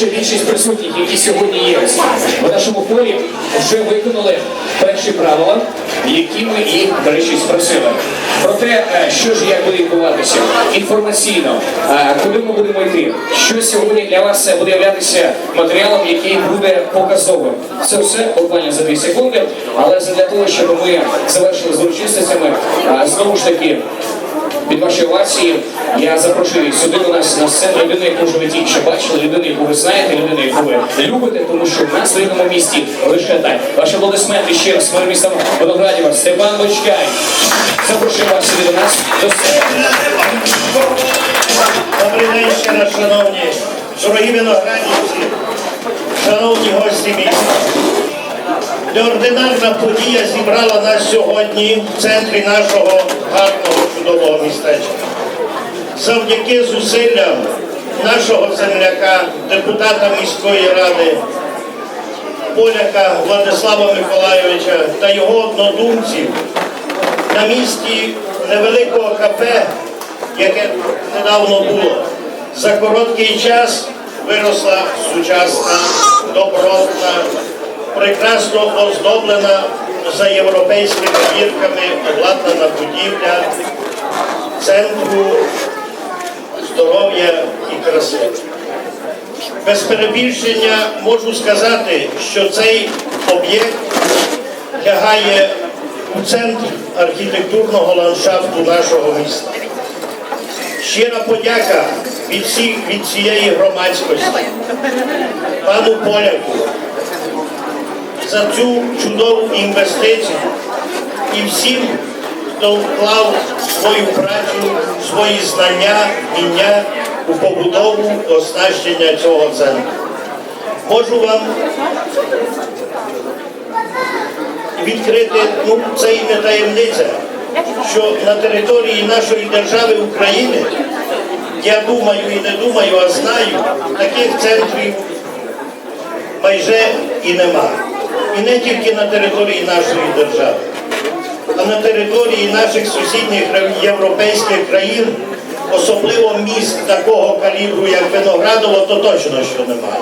що більшість присутніх, які сьогодні є в нашому полі, вже виконали перші правила, які ми і, до речі, спросили. Про те, е, що ж як буде відбуватися інформаційно, е, куди ми будемо йти, що сьогодні для вас буде являтися матеріалом, який буде показовим. Це все буквально за 2 секунди, але для того, щоб ми завершили з урочистостями, е, знову ж таки. Під ваші овації я запрошую сюди до нас на сцену людину, яку вже ви тільки що бачили, людину, яку ви знаєте, людину, яку ви любите, тому що в нас в рідному місті лише так. Ваші аплодисменти ще раз мер міста Виноградіва Степан Бочкай. Запрошую вас сюди до нас до сцени. Добрий день ще раз, шановні, дорогі виноградівці, шановні гості міста. Неординарна подія зібрала нас сьогодні в центрі нашого гарного чудового містечка. Завдяки зусиллям нашого земляка, депутата міської ради, поляка Владислава Миколайовича та його однодумців на місці невеликого кафе, яке недавно було, за короткий час виросла сучасна, добротна, прекрасно оздоблена за європейськими мірками обладнана будівля центру здоров'я і краси. Без перебільшення можу сказати, що цей об'єкт лягає у центр архітектурного ландшафту нашого міста. Щира подяка від, всіх, від цієї громадськості, пану Поляку, за цю чудову інвестицію і всім, хто вклав свою працю, свої знання, вміння у побудову оснащення цього центру. Можу вам відкрити, ну це і не таємниця, що на території нашої держави України, я думаю і не думаю, а знаю, таких центрів майже і нема. І не тільки на території нашої держави, на території наших сусідніх європейських країн, особливо міст такого калібру, як Виноградово, то точно що немає.